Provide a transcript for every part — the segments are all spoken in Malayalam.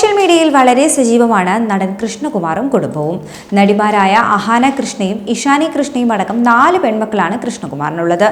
സോഷ്യൽ മീഡിയയിൽ വളരെ സജീവമാണ് നടൻ കൃഷ്ണകുമാറും കുടുംബവും. നടിമാരായ അഹാന കൃഷ്ണയും ഇഷാനി കൃഷ്ണയും അടക്കം നാല് പെൺമക്കളാണ് കൃഷ്ണകുമാറിനുള്ളത്.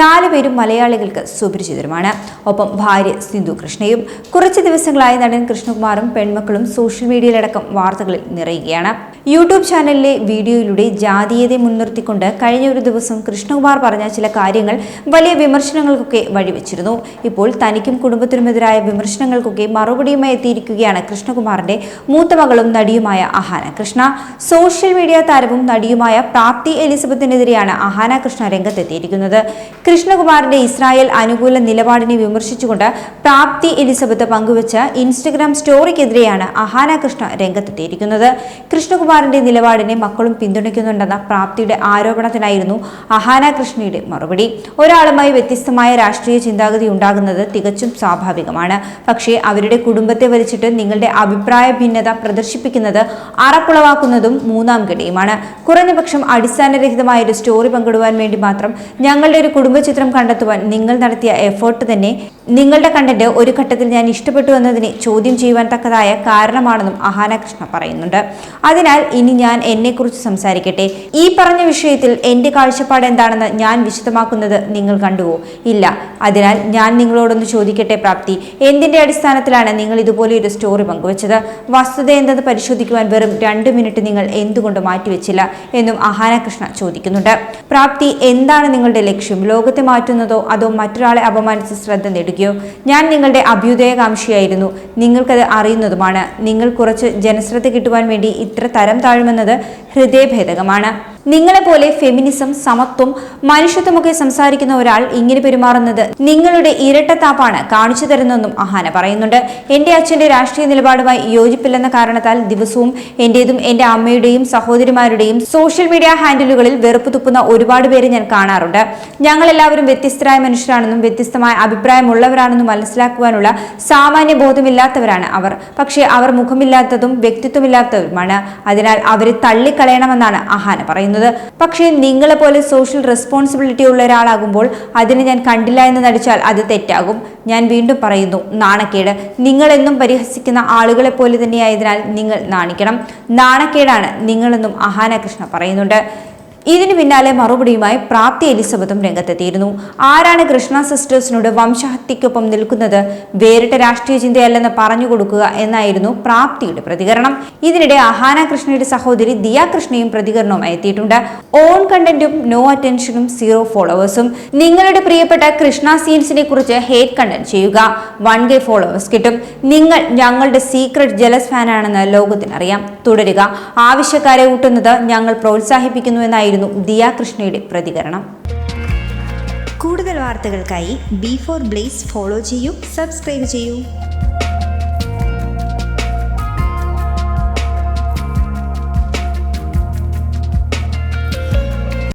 നാല് പേരും മലയാളികൾക്ക് സുപരിചിതരുമാണ്. ഒപ്പം ഭാര്യ സിന്ധു കൃഷ്ണയും കുറച്ച് ദിവസങ്ങളായി നടൻ കൃഷ്ണകുമാറും പെൺമക്കളും സോഷ്യൽ മീഡിയയിലടക്കം വാർത്തകളിൽ നിറയുകയാണ്. യൂട്യൂബ് ചാനലിലെ വീഡിയോയിലൂടെ ജാതീയതയെ മുൻനിർത്തിക്കൊണ്ട് കഴിഞ്ഞ ഒരു ദിവസം കൃഷ്ണകുമാർ പറഞ്ഞ ചില കാര്യങ്ങൾ വലിയ വിമർശനങ്ങൾക്കൊക്കെ വഴിവെച്ചിരുന്നു. ഇപ്പോൾ തനിക്കും കുടുംബത്തിനുമെതിരായ വിമർശനങ്ങൾക്കൊക്കെ മറുപടിയുമായി എത്തിയിരിക്കുകയാണ് കൃഷ്ണകുമാറിന്റെ മൂത്ത മകളും നടിയുമായ അഹാന കൃഷ്ണ. സോഷ്യൽ മീഡിയ താരവും നടിയുമായ പ്രാപ്തി എലിസബത്തിനെതിരെയാണ് അഹാന കൃഷ്ണ രംഗത്തെത്തിയിരിക്കുന്നത്. കൃഷ്ണകുമാറിന്റെ ഇസ്രായേൽ അനുകൂല നിലപാടിനെ വിമർശിച്ചുകൊണ്ട് പ്രാപ്തി എലിസബത്ത് പങ്കുവച്ച ഇൻസ്റ്റഗ്രാം സ്റ്റോറിക്കെതിരെയാണ് അഹാന കൃഷ്ണ രംഗത്തെത്തിയിരിക്കുന്നത്. കൃഷ്ണകുമാറിന്റെ നിലപാടിനെ മക്കളും പിന്തുണയ്ക്കുന്നുണ്ടെന്ന പ്രാപ്തിയുടെ ആരോപണത്തിനായിരുന്നു അഹാന കൃഷ്ണയുടെ മറുപടി. ഒരാളുമായി വ്യത്യസ്തമായ രാഷ്ട്രീയ ചിന്താഗതി ഉണ്ടാകുന്നത് തികച്ചും സ്വാഭാവികമാണ്. പക്ഷേ അവരുടെ കുടുംബത്തെ വലിച്ചിട്ട് നിങ്ങളുടെ അഭിപ്രായ ഭിന്നത പ്രദർശിപ്പിക്കുന്നത് അറപ്പുളവാക്കുന്നതും മൂന്നാം ഘടിയുമാണ് കുറഞ്ഞപക്ഷം അടിസ്ഥാനരഹിതമായ ഒരു സ്റ്റോറി പങ്കിടുവാൻ വേണ്ടി മാത്രം ഞങ്ങളുടെ ഒരു കുടുംബചിത്രം കണ്ടെത്തുവാൻ നിങ്ങൾ നടത്തിയ എഫേർട്ട് തന്നെ നിങ്ങളുടെ കണ്ടന്റ് ഒരു ഘട്ടത്തിൽ ഞാൻ ഇഷ്ടപ്പെട്ടു എന്നതിനെ ചോദ്യം ചെയ്യുവാൻ തക്കതായ കാരണമാണെന്നും അഹാന കൃഷ്ണ പറയുന്നുണ്ട്. അതിനാൽ ഇനി ഞാൻ എന്നെക്കുറിച്ച് സംസാരിക്കട്ടെ. ഈ പറഞ്ഞ വിഷയത്തിൽ എന്റെ കാഴ്ചപ്പാട് എന്താണെന്ന് ഞാൻ വിശദമാക്കുന്നത് നിങ്ങൾ കണ്ടുവോ? ഇല്ല. അതിനാൽ ഞാൻ നിങ്ങളോടൊന്ന് ചോദിക്കട്ടെ പ്രാപ്തി. എന്തിന്റെ അടിസ്ഥാനത്തിലാണ് നിങ്ങൾ ഇതുപോലെ ഒരു സ്റ്റോറി പങ്കുവച്ചത്. വസ്തുത എന്തെന്ന് പരിശോധിക്കുവാൻ വെറും രണ്ട് മിനിറ്റ് നിങ്ങൾ എന്തുകൊണ്ട് മാറ്റിവെച്ചില്ല എന്നും അഹാനകൃഷ്ണ ചോദിക്കുന്നുണ്ട്. പ്രാപ്തി എന്താണ് നിങ്ങളുടെ ലക്ഷ്യം? ലോകത്തെ മാറ്റുന്നതോ അതോ മറ്റൊരാളെ അപമാനിച്ച് ശ്രദ്ധ നേടുകയോ? ഞാൻ നിങ്ങളുടെ അഭ്യുദയകാംക്ഷിയായിരുന്നു. നിങ്ങൾക്കത് അറിയുന്നതുമാണ്. നിങ്ങൾ കുറച്ച് ജനശ്രദ്ധ കിട്ടുവാൻ വേണ്ടി ഇത്ര തരം താഴുമെന്നത് ഹൃദയഭേദകമാണ്. നിങ്ങളെപ്പോലെ ഫെമിനിസം സമത്വം മനുഷ്യത്വമൊക്കെ സംസാരിക്കുന്ന ഒരാൾ ഇങ്ങനെ പെരുമാറുന്നത് നിങ്ങളുടെ ഇരട്ടത്താപ്പാണ് കാണിച്ചു തരുന്നതെന്നും അഹാന പറയുന്നുണ്ട്. എന്റെ അച്ഛന്റെ രാഷ്ട്രീയ നിലപാടുമായി യോജിപ്പില്ലെന്ന കാരണത്താൽ ദിവസവും എന്റേതും എന്റെ അമ്മയുടെയും സഹോദരിമാരുടെയും സോഷ്യൽ മീഡിയ ഹാൻഡിലുകളിൽ വെറുപ്പ് തുപ്പുന്ന ഒരുപാട് പേര് ഞാൻ കാണാറുണ്ട്. ഞങ്ങൾ എല്ലാവരും വ്യത്യസ്തരായ മനുഷ്യരാണെന്നും വ്യത്യസ്തമായ അഭിപ്രായമുള്ളവരാണെന്നും മനസ്സിലാക്കുവാനുള്ള സാമാന്യ ബോധമില്ലാത്തവരാണ് അവർ. പക്ഷേ അവർ മുഖമില്ലാത്തതും വ്യക്തിത്വമില്ലാത്തവരുമാണ് അതിനാൽ അവരെ തള്ളിക്കളയണമെന്നാണ് അഹാന പറയുന്നത്. പക്ഷേ നിങ്ങളെ പോലെ സോഷ്യൽ റെസ്പോൺസിബിലിറ്റി ഉള്ള ഒരാളാകുമ്പോൾ അതിനെ ഞാൻ കണ്ടില്ല എന്ന് നടിച്ചാൽ അത് തെറ്റാകും. ഞാൻ വീണ്ടും പറയുന്നു നാണക്കേട്. നിങ്ങളെന്നും പരിഹസിക്കുന്ന ആളുകളെ പോലെ തന്നെയായതിനാൽ നിങ്ങൾ നാണിക്കണം. നാണക്കേടാണ് നിങ്ങളെന്നും അഹാന കൃഷ്ണ പറയുന്നുണ്ട്. ഇതിനു പിന്നാലെ മറുപടിയുമായി പ്രാപ്തി എലിസബത്തും രംഗത്തെത്തിയിരുന്നു. ആരാണ് കൃഷ്ണ സിസ്റ്റേഴ്സിനോട് വംശഹത്യക്കൊപ്പം നിൽക്കുന്നത്? വേറിട്ട രാഷ്ട്രീയ ചിന്തയല്ലെന്ന് പറഞ്ഞു കൊടുക്കുക എന്നായിരുന്നു പ്രാപ്തിയുടെ പ്രതികരണം. ഇതിനിടെ അഹാന കൃഷ്ണയുടെ സഹോദരി ദിയ കൃഷ്ണയും പ്രതികരണവുമായി എത്തിയിട്ടുണ്ട്. ഓൺ കണ്ടന്റും നോ അറ്റൻഷനും സീറോ ഫോളോവേഴ്സും. നിങ്ങളുടെ പ്രിയപ്പെട്ട കൃഷ്ണ സീൻസിനെ കുറിച്ച് ഹേറ്റ് കണ്ടന്റ് ചെയ്യുക. വൺ കെ ഫോളോവേഴ്സ് കിട്ടും. നിങ്ങൾ ഞങ്ങളുടെ സീക്രട്ട് ജലസ് ഫാനാണെന്ന് ലോകത്തിനറിയാം. തുടരുക. ആവശ്യക്കാരെ ഊട്ടുന്നത് ഞങ്ങൾ പ്രോത്സാഹിപ്പിക്കുന്നു എന്നായിരുന്നു ദിയ കൃഷ്ണയുടെ പ്രതികരണം. കൂടുതൽ വാർത്തകൾക്കായി ബി ഫോർ ബ്ലേസ് ഫോളോ ചെയ്യൂ സബ്സ്ക്രൈബ് ചെയ്യൂ.